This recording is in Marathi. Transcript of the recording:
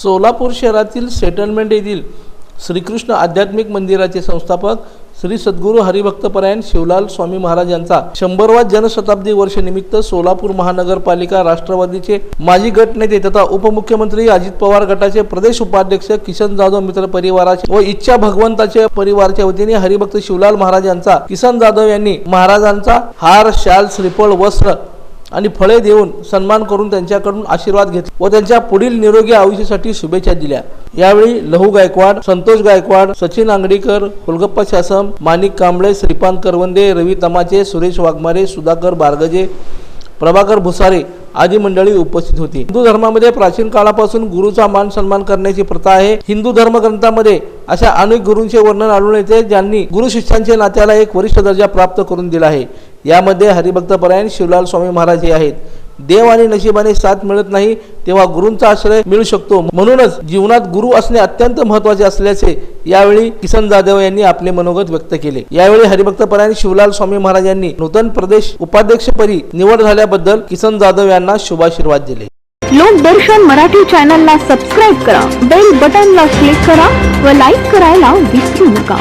सोलापूर शहरातील सेटलमेंट येथील श्रीकृष्ण आध्यात्मिक मंदिराचे संस्थापक श्री सद्गुरू हरिभक्तपरायण शिवलाल स्वामी महाराज यांचा शंभरवा जनशताब्दी वर्षनिमित्त सोलापूर महानगरपालिका राष्ट्रवादीचे माजी गट नेते तथा उपमुख्यमंत्री अजित पवार गटाचे प्रदेश उपाध्यक्ष किसन जाधव मित्र परिवाराचे व इच्छा भगवंताचे परिवारच्या वतीने हरिभक्त शिवलाल महाराज यांचा किसन जाधव यांनी महाराजांचा हार शाल श्रीफळ वस्त्र आणि फळे देऊन सन्मान करून त्यांच्याकडून आशीर्वाद घेतले व त्यांच्या पुढील निरोगी आयुष्यासाठी शुभेच्छा दिल्या. यावेळी लहू गायकवाड संतोष गायकवाड सचिन आंगडीकर हुलगप्पा शासम माणिक कांबळे श्रीपांत करवंदे रवी तमाचे सुरेश वाघमारे सुधाकर बारगजे प्रभाकर भुसारे आदी मंडळी उपस्थित होती. हिंदू धर्मामध्ये प्राचीन काळापासून गुरुचा मान सन्मान करण्याची प्रथा आहे. हिंदू धर्मग्रंथामध्ये अशा अनेक गुरूंचे वर्णन आढळून येते ज्यांनी गुरु शिष्यांच्या नात्याला एक वरिष्ठ दर्जा प्राप्त करून दिला आहे. यामध्ये हरिभक्तपरायण शिवलाल स्वामी महाराज हे आहेत. देव आणि नशिबाने साथ मिळत नाही तेव्हा गुरूंचा आश्रय मिळू शकतो. म्हणूनच जीवनात गुरु असणे अत्यंत महत्त्वाचे असल्याचे यावेळी किसन जाधव यांनी आपले मनोगत व्यक्त केले. यावेळी हरिभक्तपरायण शिवलाल स्वामी महाराज यांनी नूतन प्रदेश उपाध्यक्षपदी निवड झाल्याबद्दल किसन जाधव यांना शुभाशीर्वाद दिले. लोकदर्शन मराठी चॅनलला सबस्क्राईब करा बेल बटनला क्लिक करा व लाईक करायला विसरू नका.